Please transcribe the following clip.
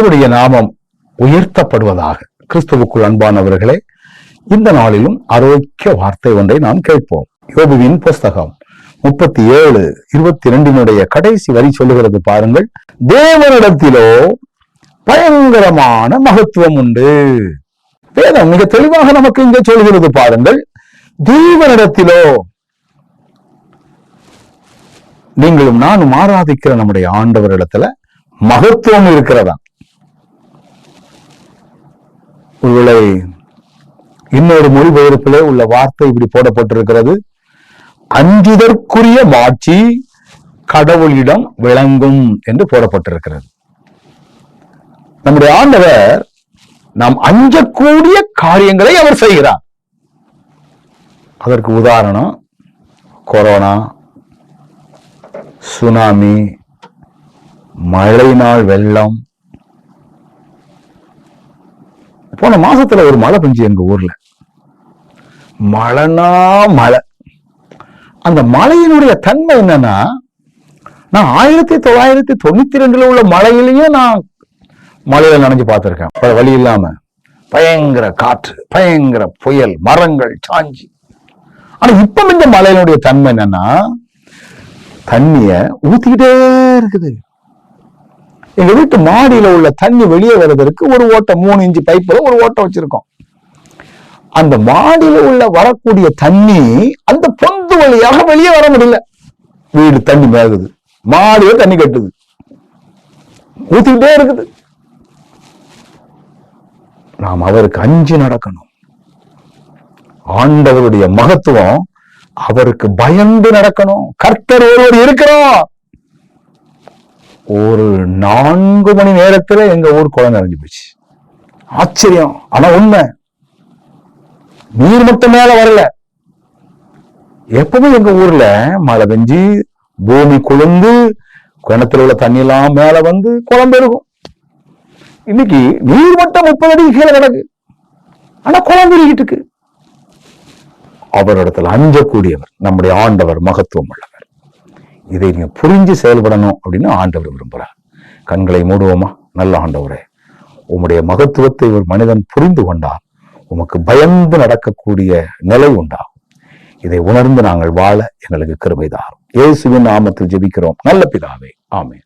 கர்த்தருடைய நாமம் உயர்த்தப்படுவதாக. கிறிஸ்துவுக்குள் அன்பானவர்களே இந்த நாளிலும் ஆரோக்கிய வார்த்தை ஒன்றை நாம் கேட்போம். யோபுவின் புஸ்தகம் முப்பத்தி ஏழு இருபத்தி ரெண்டினுடைய கடைசி வரி சொல்லுகிறது பாருங்கள். தேவனிடத்திலோ பயங்கரமான மகத்துவம் உண்டு. வேதம் மிக தெளிவாக நமக்கு இங்கே சொல்கிறது பாருங்கள். தேவனிடத்திலோ நீங்களும் நானும் ஆராதிக்கிற நம்முடைய ஆண்டவரிடத்துல மகத்துவம் இருக்கிறதா உங்களை இன்னொரு மொழிபெயர்ப்பிலே உள்ள வார்த்தை இப்படி போடப்பட்டிருக்கிறது. அஞ்சுதற்குரிய மாட்சி கடவுளிடம் விளங்கும் என்று போடப்பட்டிருக்கிறது. நம்முடைய ஆண்டவர் நாம் அஞ்சக்கூடிய காரியங்களை அவர் செய்கிறார். அதற்கு உதாரணம் கொரோனா சுனாமி மழைநாள் வெள்ளம் போன மாசத்துல ஒரு மழை பெஞ்சு எங்க ஊர்ல. மழைனா மழை. அந்த மழையினுடைய தன்மை என்னன்னா நான் ஆயிரத்தி தொள்ளாயிரத்தி தொண்ணூத்தி ரெண்டுல உள்ள மழையிலேயே நான் மழையில நனைஞ்சு பார்த்திருக்கேன். பல வழி இல்லாம. பயங்கர காற்று பயங்கர புயல் மரங்கள் சாஞ்சி. ஆனா இப்ப இந்த மழையினுடைய தன்மை என்னன்னா தண்ணிய ஊத்திக்கிட்டே இருக்குது. எங்க வீட்டு மாடியில உள்ள தண்ணி வெளியே வர்றதற்கு ஒரு ஓட்டம் மூணு இன்ச்சு பைப்புல ஒரு ஓட்டம் வச்சிருக்கோம். அந்த மாடியில உள்ள வரக்கூடிய தண்ணி அந்த பொந்து வழியாக வெளியே வர முடியல. வீடு தண்ணி மேகுது. மாடியில தண்ணி கட்டுது. ஊத்திக்கிட்டே இருக்குது. நாம் அவருக்கு அஞ்சு நடக்கணும். ஆண்டவருடைய மகத்துவம் அவருக்கு பயந்து நடக்கணும். கர்த்தர் ஒருவர் இருக்கிறோம் ஒரு நான்கு மணி நேரத்துல எங்க ஊர் குளம் நிறைஞ்சு போச்சு ஆச்சரியம். ஆனா உண்மை. நீர் மட்டும் மேல வரல. எப்பவுமே எங்க ஊர்ல மழை பெஞ்சு பூமி குளிர்ந்து கிணத்துல உள்ள தண்ணி எல்லாம் மேல வந்து குளம் பெருகும். இன்னைக்கு நீர் மட்டம் முப்பது அடி கீழே கிடக்கு. ஆனா குளம் பெருகிட்டு இருக்கு. அவரிடத்துல அஞ்சக்கூடியவர் நம்முடைய ஆண்டவர் மகத்துவம் உள்ளவர் இதை நீங்க புரிஞ்சு செயல்படணும் அப்படின்னு ஆண்டவர் விரும்புகிறார் கண்களை மூடுவோமா? நல்ல ஆண்டவரே உம்முடைய மகத்துவத்தை ஒரு மனிதன் புரிந்து கொண்டால் உமக்கு பயந்து நடக்கக்கூடிய நிலை உண்டாகும். இதை உணர்ந்து நாங்கள் வாழ எங்களுக்கு கிருபை தாரும். இயேசுவின் நாமத்தில் ஜெபிக்கிறோம். நல்ல பிதாவே ஆமே